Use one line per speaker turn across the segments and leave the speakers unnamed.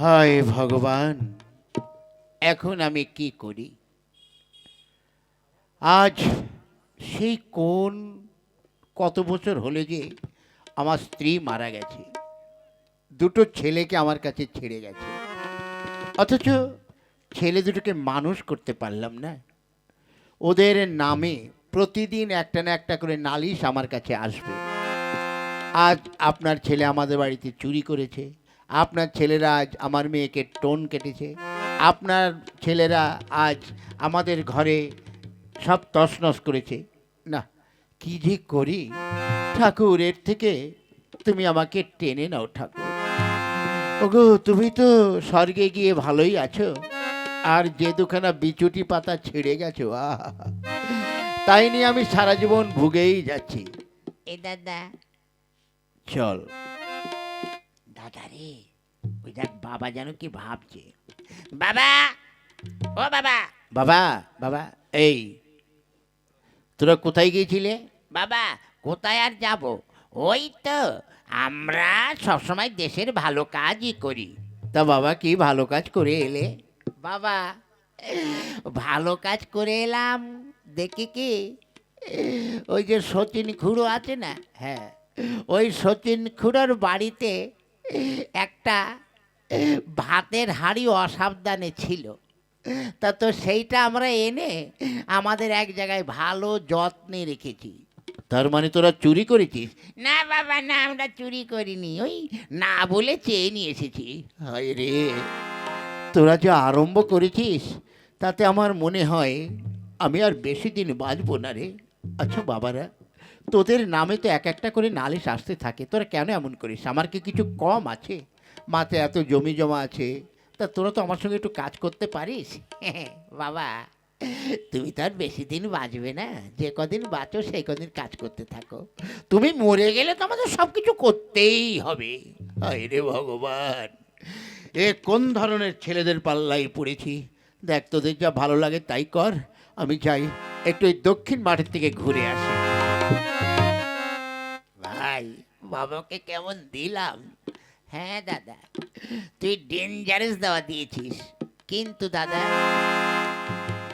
হায় ভগবান। এখন আমি কি করি? আজ সেই কোন কত বছর হলে যে আমার স্ত্রী মারা গেছে দুটো ছেলেকে আমার কাছে ছেড়ে গেছে। অথচ ছেলে দুটোকে মানুষ করতে পারলাম না। ওদের নামে প্রতিদিন একটা না একটা করে নালিশ আমার কাছে আসবে। আজ আপনার ছেলে আমাদের বাড়িতে চুরি করেছে। আপনার ছেলেরা আজ আমার মেয়েকে টোন কেটেছে। আপনার ছেলেরা আজ আমাদের ঘরে সব তছনছ করেছে। না কি যে করি? ঠাকুর এর থেকে তুমি আমাকে টেনে নাও ঠাকুর। ওগো তুমি তো স্বর্গে গিয়ে ভালোই আছো। আর যে দুখানা বিচুটি পাতা ছেড়ে গেছো আহা। তাই নিয়ে আমি সারা জীবন ভুগেই যাচ্ছি।
এ দাদা।
চল। রে ওই দেখ বাবা যেন কি ভাবছে।
বাবা ও বাবা।
বাবা বাবা এই তোরা কোথায় গিয়েছিলে?
বাবা কোথায় আর যাব? ওই তো আমরা সবসময় দেশের ভালো কাজই করি।
তা বাবা কি ভালো কাজ করে এলে?
বাবা ভালো কাজ করে এলাম দেখি কি?
ওই যে সচিন খুড়ো আছে না?
হ্যাঁ।
ওই সচিন খুড়োর বাড়িতে
একটা ভাতের হাঁড়ি অসাবধানে ছিল। তা তো সেইটা আমরা এনে আমাদের এক জায়গায় ভালো যত্নে রেখেছি।
তার মানে তোরা চুরি করেছিস?
না বাবা না আমরা চুরি করিনি। ওই না বলে চেয়ে নিয়ে এসেছি।
হায় রে তোরা যে আরম্ভ করেছিস তাতে আমার মনে হয় আমি আর বেশি দিন বাঁচবো না রে। আচ্ছা বাবারা তোদের নামে তো এক একটা করে নালিশ আসতে থাকে। তোরা কেন এমন করিস? আমার কি কিছু কম আছে? মাতে এত জমি জমা আছে। তা তোরা তো আমার সঙ্গে একটু কাজ করতে পারিস?
বাবা, তুমি তো আর বেশি দিন বাঁচবে না। যে কদিন বাঁচো, সেই কদিন কাজ করতে থাকো।
তুমি মরে গেলে তো আমাদের সব কিছু করতেই হবে। রে ভগবান! এ কোন ধরনের ছেলেদের পাল্লাই পড়েছি? দেখ, তোদের যা ভালো লাগে তাই কর। আমি যাই, একটু ওই দক্ষিণ মাঠের থেকে ঘুরে আসি।
ভাই বাবাকে কেমন দিলাম? হ্যাঁ দাদা তুই ডেঞ্জারাস দেওয়া দিয়েছিস। কিন্তু দাদা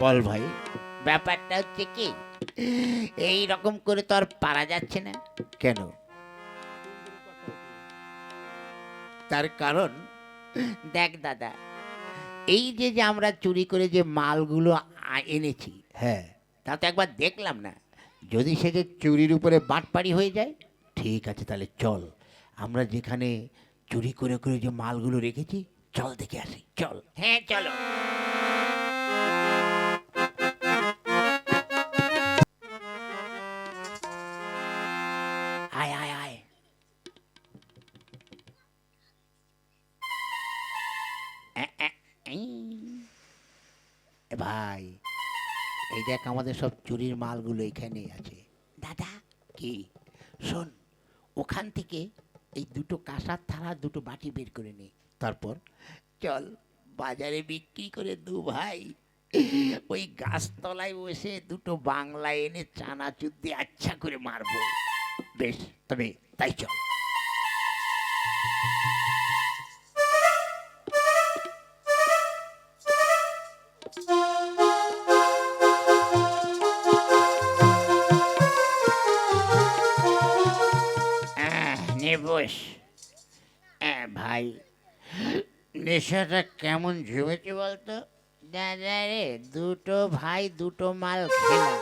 বল ভাই।
ব্যাপারটা হচ্ছে কি এই রকম করে তো আর পারা যাচ্ছে না।
কেন? তার কারণ
দেখ দাদা এই যে যে আমরা চুরি করে যে মালগুলো এনেছি
হ্যাঁ।
তা তো একবার দেখলাম না? যদি সে যে চুরির উপরে বাটপাড়ি হয়ে যায়,
ঠিক আছে, তাহলে চল। আমরা যেখানে চুরি করে করে যে মালগুলো রেখেছি, চল দেখে আসি, চল।
হ্যাঁ চলো।
আমাদের সব চুরির মালগুলো এখানে আছে।
দাদা
কি?
শোন ওখান থেকে এই দুটো কাঁসার থালা দুটো বাটি বের করে নে।
তারপর
চল বাজারে বিক্রি করে দু ভাই। ওই গাছতলায় বসে দুটো বাংলা এনে চানাচুর দিয়ে আচ্ছা করে মারবো।
বেশ তবে তাই চল।
নেশাটা কেমন জমেছে বলতো? দাদা রে দুটো ভাই দুটো মাল খেলাম।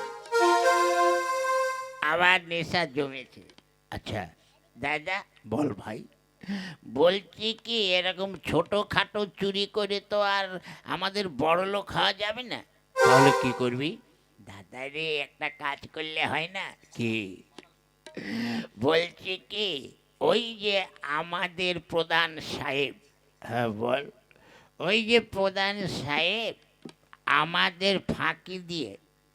আবার নেশা জমেছে।
আচ্ছা।
দাদা
বল ভাই।
বলছি কি এরকম ছোটোখাটো চুরি করে তো আর আমাদের বড় লোক হওয়া যাবে না?
তাহলে কি করবি?
দাদা রে একটা কাজ করলে হয় না।
কি?
বলছি কি ওই যে আমাদের প্রধান সাহেব
হ্যাঁ বল।
ওই যে প্রধান সাহেব আমাদের ফাঁকি দিয়ে,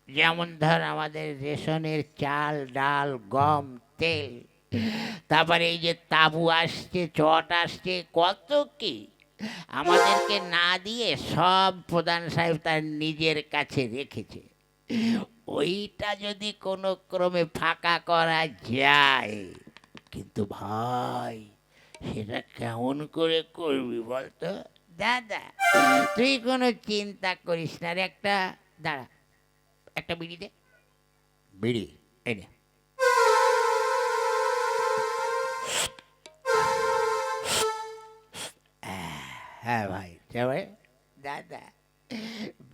যেমন ধর আমাদের রেশনের চাল, ডাল, গম, তেল, তারপরে এই যে তাবু আসছে, চট আসছে, কত কি? আমাদেরকে না দিয়ে সব প্রধান সাহেব তার নিজের কাছে রেখেছে। ওইটা যদি কোনো ক্রমে ফাঁকা করা যায়,
কিন্তু ভাই
সেটা কেমন করে করবি বলতো? দাদা তুই কোনো চিন্তা করিস না রে একটা দাঁড়া একটা বিড়ি দে।
বিড়ি?
এই নে।
হ্যাঁ ভাই
তবে দাদা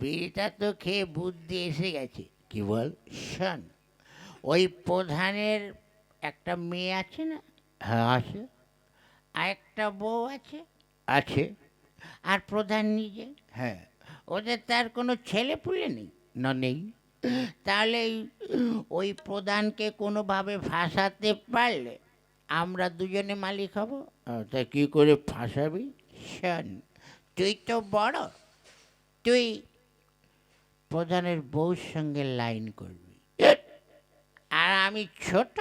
বিড়িটা তো খেয়ে বুদ্ধি এসে গেছে।
কি বল?
শোন ওই প্রধানের একটা মেয়ে আছে না?
হ্যাঁ আছে।
আর একটা বউ আছে।
আছে।
আর প্রধান নিজে।
হ্যাঁ।
ওদের তার কোনো ছেলে পুলে নেই।
না নেই।
তাহলে ওই প্রধানকে কোনোভাবে ফাঁসাতে পারলে আমরা দুজনে মালিক হব?
তা কি করে ফাঁসাবি?
শোন তুই তো বড়। তুই প্রধানের বউর সঙ্গে লাইন করবি। আর আমি ছোট।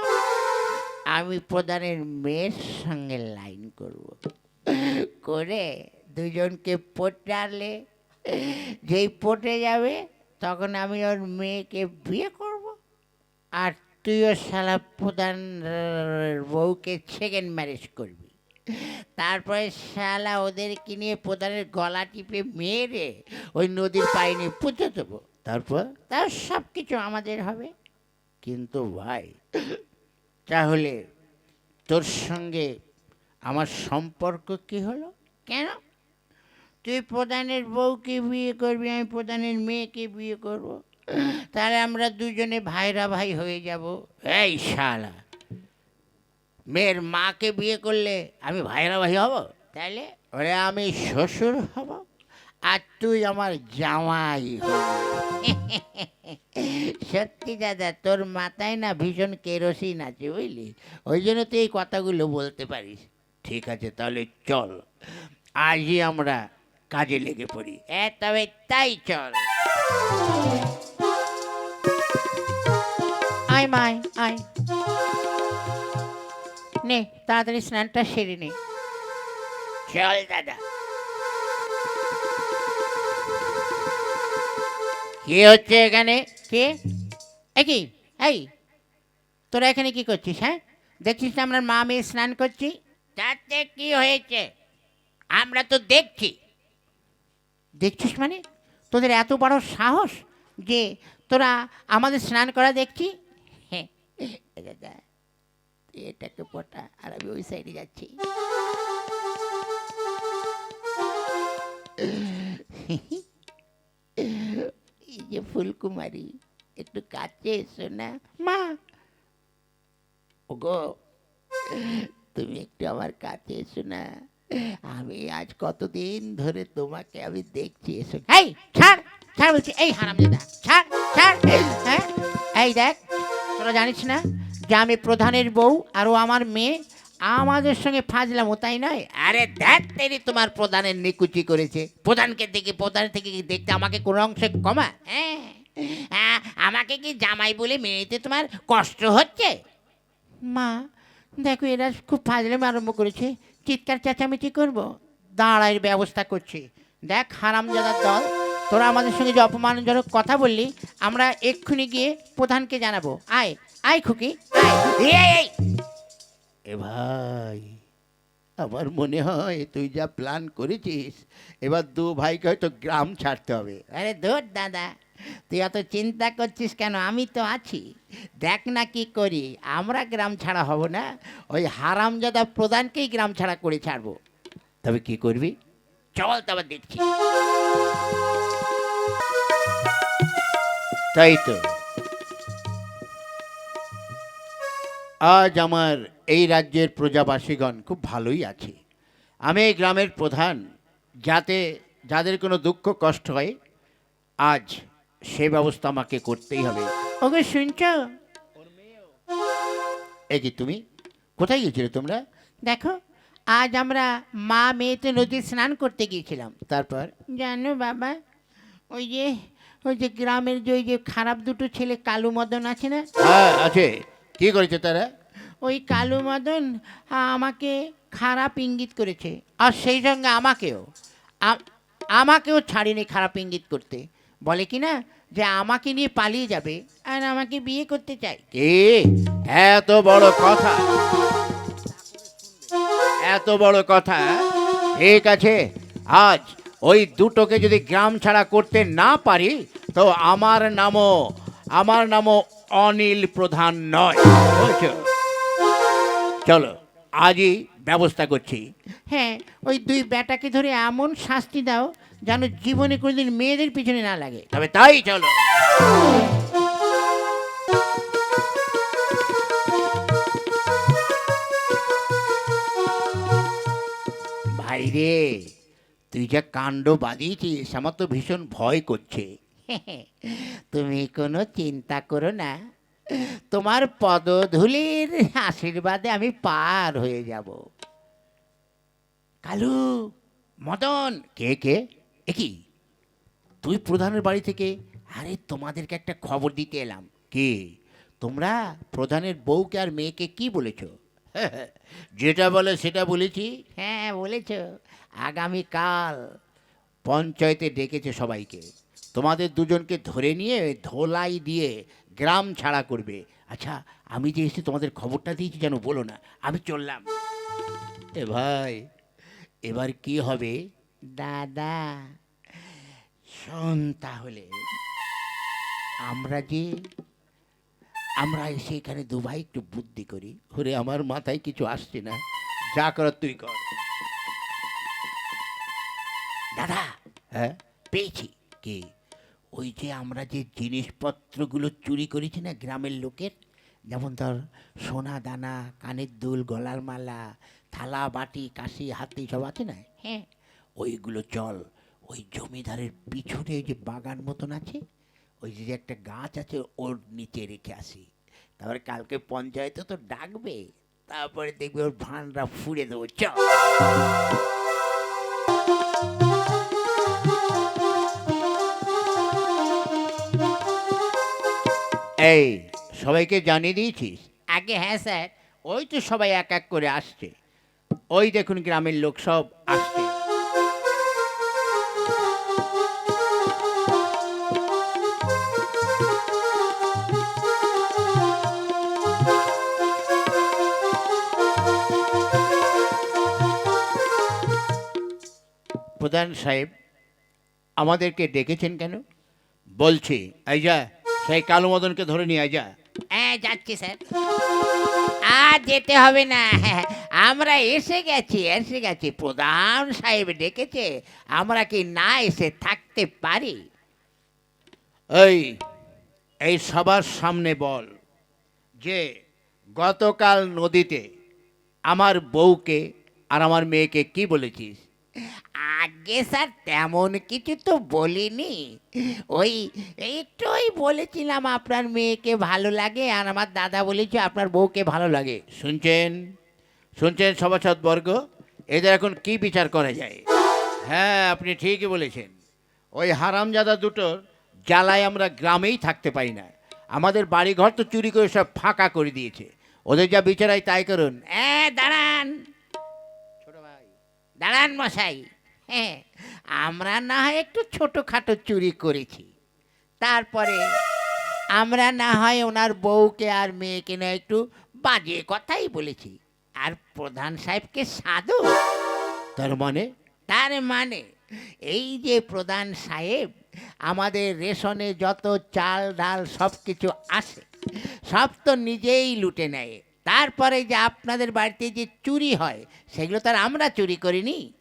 আমি প্রধানের মেয়ের সঙ্গে লাইন করব। করে দুজনকে পটালে, যেই পটে যাবে তখন আমি ওর মেয়েকে বিয়ে করব। আর তুইও শালা প্রধান বউকে সেকেন্ড ম্যারেজ করবি। তারপরে শালা ওদেরকে নিয়ে প্রধানের গলা টিপে মেরে ওই নদীর পায়ে নিয়ে পুঁতে দেবো।
তারপর
তার সব কিছু আমাদের হবে।
কিন্তু ভাই তাহলে তোর সঙ্গে আমার সম্পর্ক কি হলো?
কেন? তুই প্রধানের বউকে বিয়ে করবি, আমি প্রধানের মেয়েকে বিয়ে করব। তাহলে আমরা দুজনে ভাইরা ভাই হয়ে যাব।
এই শালা,
মেয়ের মাকে বিয়ে করলে আমি ভাইরা ভাই হব? তাহলে
ওরে আমি শ্বশুর হব।
আর তুই আমার জামাই। সত্যি দাদা তোর মাথায় না ভীষণ কেরোসিন আছে বুঝলি? ওই জন্য তুই এই কথাগুলো বলতে পারিস।
ঠিক আছে তাহলে চল। আজই আমরা কাজে লেগে পড়ি।
এ তবে তাই চল। আয় মাই আয়। নে তাড়াতাড়ি স্নানটা সেরে নে। চল দাদা। কি হচ্ছে এখানে? কে? একই এই, তোরা এখানে কি করছিস হ্যাঁ? দেখছিস না আমরা মা মেয়ে স্নান করছি? তাতে কি হয়েছে? আমরা তো দেখছি। দেখছিস মানে? তোদের এত বড় সাহস যে তোরা আমাদের স্নান করা দেখছি? হ্যাঁ এটাকে পটা, আর আমি ওই সাইডে যাচ্ছি। যে ফুলকুমারী একটু কাছে এসো না মা ওগো তুমি একটু আমার কাছে এসো না আমি আজ কতদিন ধরে তোমাকে আমি দেখছি এসো এই ছাড় ছাড় বলছি এই হারাম দাদা ছাড় ছাড় হ্যাঁ এই দেখ তোরা জানিস না যে আমি প্রধানের বউ আর ও আমার মেয়ে আমাদের সঙ্গে ফাজলাম তাই নয়? আরে দেখ তেরি তোমার প্রধানের নিকুচি করেছে। প্রধানকে দেখে প্রধান থেকে কি দেখতে আমাকে কোনো অংশে কমা? হ্যাঁ হ্যাঁ, আমাকে কি জামাই বলে নিতে তোমার কষ্ট হচ্ছে? মা দেখো এরা খুব ফাজলামি আরম্ভ করেছে। চিৎকার চেঁচামেচি করব? দাঁড়াইয়ের ব্যবস্থা করছি। দেখ হারাম হারামজাদার দল তোরা আমাদের সঙ্গে যে অপমানজনক কথা বললি আমরা এক্ষুনি গিয়ে প্রধানকে জানাব। আয় আয় খুকি আয়। এই,
ভাই আমার মনে হয় তুই যা প্ল্যান করেছিস এবার দু ভাইকে হয়তো গ্রাম ছাড়তে হবে।
আরে ধর দাদা তুই অত চিন্তা করছিস কেন? আমি তো আছি। দেখ না কি করি আমরা গ্রাম ছাড়া হব না ওই হারামজাদা প্রধানকেই গ্রাম ছাড়া করে ছাড়বো।
তবে কি করবি?
চল তবে দেখছি।
তাই তো। আজ আমার এই রাজ্যের প্রজাবাসীগণ খুব ভালোই আছে। আমি এই গ্রামের প্রধান যাতে যাদের কোনো দুঃখ কষ্ট হয় আজ সে ব্যবস্থা আমাকে করতেই হবে।
ওকে শুনছ?
এই কি তুমি? কোথায় গিয়েছিলে তোমরা?
দেখো আজ আমরা মা মেয়েতে নদী স্নান করতে গিয়েছিলাম।
তারপর?
জানো বাবা ওই যে ওই যে গ্রামের যে ওই যে খারাপ দুটো ছেলে কালু মদন আছে না?
হ্যাঁ আছে। কি করেছে তারা?
ওই কালু মদন আমাকে খারাপ ইঙ্গিত করেছে। আর সেই সঙ্গে আমাকেও। আমাকেও ছাড়েনি খারাপ ইঙ্গিত করতে। বলে কি না যে আমাকে নিয়ে পালিয়ে যাবে আর আমাকে বিয়ে করতে চাই
কি এত বড় কথা। এত বড় কথা। ঠিক আছে, আজ ওই দুটোকে যদি গ্রাম ছাড়া করতে না পারি, তো আমার নামও আমার নামও অনিল প্রধান নয়। বুঝছ? চলো আজই ব্যবস্থা করছি।
হ্যাঁ ওই দুই বেটাকে ধরে এমন শাস্তি দাও যেন জীবনে কোনোদিন মেয়েদের পিছনে না লাগে।
তবে তাই চলো। ভাই রে তুই যা কাণ্ড বাদিয়েছিস আমার তো ভীষণ ভয় করছে।
তুমি কোনো চিন্তা করো না। তোমার পদধূলির আশীর্বাদে আমি পার হয়ে যাব।
কালু মদন কে কে? এ কি? তুই প্রধানের বাড়ি থেকে আরে তোমাদেরকে একটা খবর দিতে এলাম। কে? তোমরা প্রধানের বউকে আর মেয়েকে কি বলেছ? যেটা বলে সেটা বলেছি?
হ্যাঁ বলেছ। আগামীকাল
পঞ্চায়েতে ডেকেছে সবাইকে। তোমাদের দুজনকে ধরে নিয়ে ধোলাই দিয়ে গ্রাম ছাড়া করবে। আচ্ছা আমি যে এসে তোমাদের খবরটা দিয়েছি যেন বলো না আমি চললাম। এ ভাই এবার কি হবে?
দাদা
শোন তাহলে আমরা যে আমরা এসে এখানে দুভাই একটু বুদ্ধি করি। ওরে আমার মাথায় কিছু আসছে না। যা কর তুই কর। দাদা হ্যাঁ? পেয়েছি। কি? ওই যে আমরা যে জিনিসপত্রগুলো চুরি করেছি না গ্রামের লোকের যেমন ধর সোনা দানা কানের দুল গলার মালা থালা বাটি কাশি হাতি সব আছে না?
হ্যাঁ।
ওইগুলো চল ওই জমিদারের পিছনে ওই যে বাগান মতন আছে ওই যে একটা গাছ আছে ওর নিচে রেখে আসি। তারপরে কালকে পঞ্চায়েতে তো ডাকবে তারপরে দেখবে ওর ভানরা ফুড়ে দেবো চ এই সবাইকে জানিয়ে দিয়েছিস?
আগে হ্যাঁ স্যার
ওই তো সবাই এক এক করে আসছে। ওই দেখুন গ্রামের লোক সব আসছে। প্রধান সাহেব আমাদেরকে ডেকেছেন কেন? বলছি এই যা সেই কালো মদনকে ধরে নিয়ে যা।
হ্যাঁ যাচ্ছি স্যার। আর যেতে হবে না। আমরা এসে গেছি এসে গেছি। প্রধান সাহেব ডেকেছে আমরা কি না এসে থাকতে পারি?
এই এই সবার সামনে বল যে গতকাল নদীতে আমার বউকে আর আমার মেয়েকে কি বলেছিস?
আগে স্যার তেমন কিছু তো বলিনি। ওই একটুই বলেছিলাম আপনার মেয়েকে ভালো লাগে আর আমার দাদা বলেছে আপনার বউকে ভালো লাগে।
শুনছেন? শুনছেন সভাসদ বর্গ? এদের এখন কি বিচার করা যায়? হ্যাঁ আপনি ঠিকই বলেছেন। ওই হারামজাদা দুটোর জ্বালায় আমরা গ্রামেই থাকতে পারি না। আমাদের বাড়িঘর তো চুরি করে সব ফাঁকা করে দিয়েছে। ওদের যা বিচারাই তাই করুন।
হ্যাঁ দাঁড়ান! দাঁড়ান মশাই। হ্যাঁ আমরা না হয় একটু ছোটোখাটো চুরি করেছি। তারপরে আমরা না হয় ওনার বউকে আর মেয়েকে না একটু বাজে কথাই বলেছি। আর প্রধান সাহেবকে সাধু?
তার মানে?
তার মানে এই যে প্রধান সাহেব আমাদের রেশনে যত চাল ডাল সব কিছু আসে সব তো নিজেই লুটে নেয়। তারপরে যে আপনাদের বাড়িতে যে চুরি হয়, সেগুলো তার আমরা চুরি করিনি।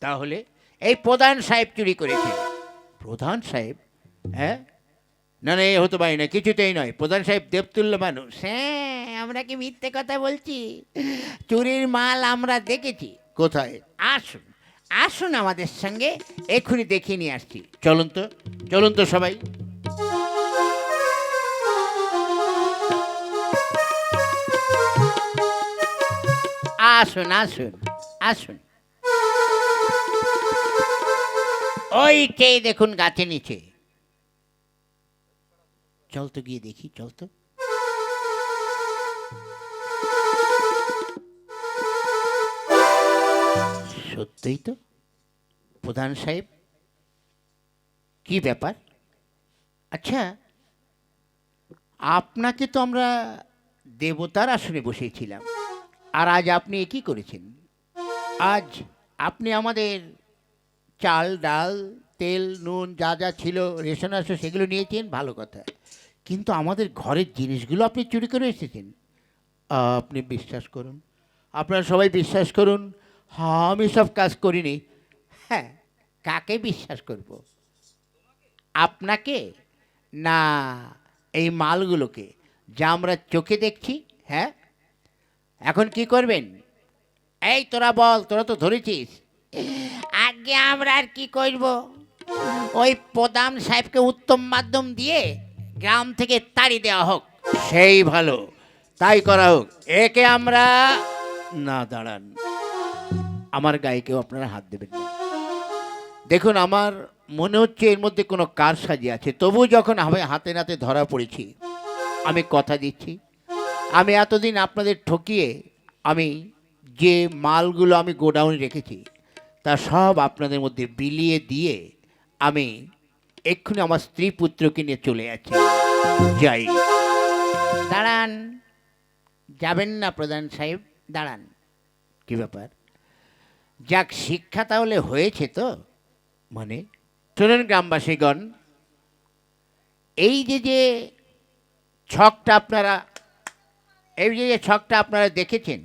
তাহলে এই প্রধান সাহেব চুরি করেছে। প্রধান সাহেব? হ্যাঁ? না না, এ হতে পারি না, কিছুতেই নয়। প্রধান সাহেব দেবতুল্য মানুষ।
হ্যাঁ আমরা কি মিথ্যে কথা বলছি? চুরির মাল আমরা দেখেছি।
কোথায়?
আসুন আসুন আমাদের সঙ্গে, এক্ষুনি দেখিয়ে নিয়ে আসছি।
চলুন তো চলুন তো সবাই।
আসুন আসুন আসুন। ওইটাই দেখুন গাছে নিচে।
চল তো গিয়ে দেখি, চল তো। সত্যিই তো, প্রধান সাহেব? কি ব্যাপার? আচ্ছা আপনাকে তো আমরা দেবতার আসনে বসেছিলাম আর আজ আপনি কি করেছেন? আজ আপনি আমাদের চাল, ডাল, তেল, নুন যা যা ছিল, রেশন আসো সেগুলো নিয়েছেন? ভালো কথা। কিন্তু আমাদের ঘরের জিনিসগুলো আপনি চুরি করে এসেছেন। আপনি বিশ্বাস করুন। আপনারা সবাই বিশ্বাস করুন। হ্যাঁ আমি সব কাজ করিনি। হ্যাঁ কাকে বিশ্বাস করব? আপনাকে না এই মালগুলোকে? যা আমরা চোখে দেখছি হ্যাঁ? এখন কি করবেন? এই তোরা বল, তোরা তো ধরেছিস।
আগে আমরা আর কি করব? ওই প্রধান সাহেবকে উত্তম মাধ্যম দিয়ে গ্রাম থেকে তাড়ি দেওয়া হোক।
সেই ভালো। তাই করা হোক। একে আমরা না দাঁড়ান। আমার গায়ে কেউ আপনারা হাত দেবেন না। দেখুন, আমার মনে হচ্ছে এর মধ্যে কোনো কার সাজি আছে। তবু যখন আমি হাতে নাতে ধরা পড়েছি, আমি কথা দিচ্ছি আমি এতদিন আপনাদের ঠকিয়ে আমি যে মালগুলো আমি গোডাউনে রেখেছি, তা সব আপনাদের মধ্যে বিলিয়ে দিয়ে আমি এক্ষুনি আমার স্ত্রী পুত্রকে নিয়ে চলে যাচ্ছি। যাই
দাঁড়ান। যাবেন না প্রধান সাহেব, দাঁড়ান।
কি ব্যাপার? যাক, শিক্ষা তাহলে হয়েছে তো? মানে শোনেন গ্রামবাসীগণ। এই যে যে ছকটা আপনারা এই যে যে ছকটা আপনারা দেখেছেন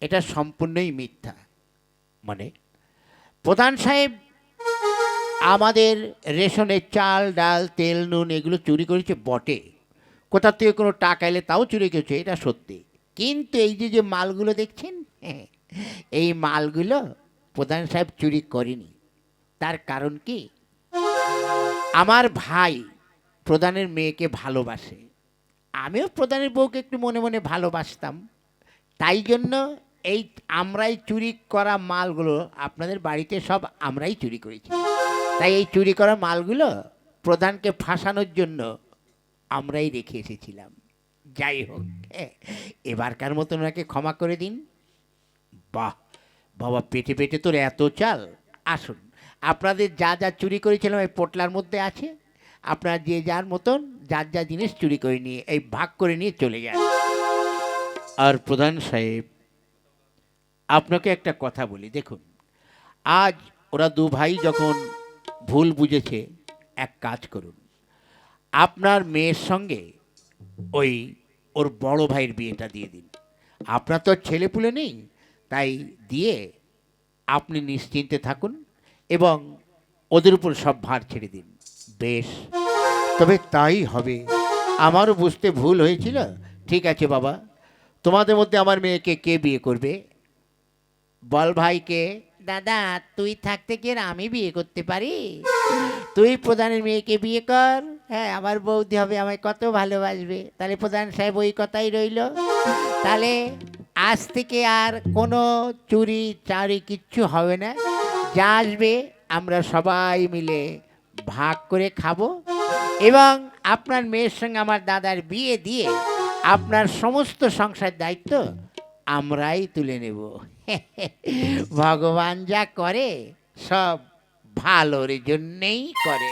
এটা সম্পূর্ণই মিথ্যা। মানে? প্রধান সাহেব আমাদের রেশনের চাল ডাল তেল নুন এগুলো চুরি করেছে বটে। কোথা থেকে কোনো টাকা এলে তাও চুরি করেছে এটা সত্যি। কিন্তু এই যে যে মালগুলো দেখছেন হ্যাঁ, এই মালগুলো প্রধান সাহেব চুরি করেনি। তার কারণ কি? আমার ভাই প্রধানের মেয়েকে ভালোবাসে। আমিও প্রধানের বউকে একটু মনে মনে ভালোবাসতাম। তাই জন্য এই আমরাই চুরি করা মালগুলো আপনাদের বাড়িতে সব আমরাই চুরি করেছি। তাই এই চুরি করা মালগুলো প্রধানকে ফাঁসানোর জন্য আমরাই রেখে এসেছিলাম। যাই হোক হ্যাঁ, এবারকার মতন ওনাকে ক্ষমা করে দিন। বাহ বাবা পেটে পেটে তোর এত চাল। আসুন আপনাদের যা যা চুরি করেছিলাম এই পোটলার মধ্যে আছে। আপনারা যে যার মতন যার যা জিনিস চুরি করে নিয়ে, এই ভাগ করে নিয়ে চলে যায়। আর প্রধান সাহেব, আপনাকে একটা কথা বলি, দেখুন, আজ ওরা দু ভাই যখন ভুল বুঝেছে, এক কাজ করুন। আপনার মেয়ের সঙ্গে ওই ওর বড় ভাইয়ের বিয়েটা দিয়ে দিন। আপনার তো ছেলেপুলে নেই, তাই দিয়ে আপনি নিশ্চিন্তে থাকুন এবং ওদের উপর সব ভার ছেড়ে দিন। বেশ। তবে তাই হবে। আমারও বুঝতে ভুল হয়েছিল। ঠিক আছে বাবা। তোমাদের মধ্যে আমার মেয়েকে কে বিয়ে করবে? বল ভাইকে।
দাদা তুই থাকতে কি আর আমি বিয়ে করতে পারি? তুই প্রধানের মেয়েকে বিয়ে কর। হ্যাঁ আমার বৌদি হবে আমায় কত ভালোবাসবে। তাহলে প্রধান সাহেব ওই কথাই রইল। তাহলে আজ থেকে আর কোনো চুরি চারি কিচ্ছু হবে না। যা আসবে আমরা সবাই মিলে ভাগ করে খাব। এবং আপনার মেয়ের সঙ্গে আমার দাদার বিয়ে দিয়ে আপনার সমস্ত সংসার দায়িত্ব আমরাই তুলে নেব। ভগবান যা করে, সব ভালোর জন্যেই করে।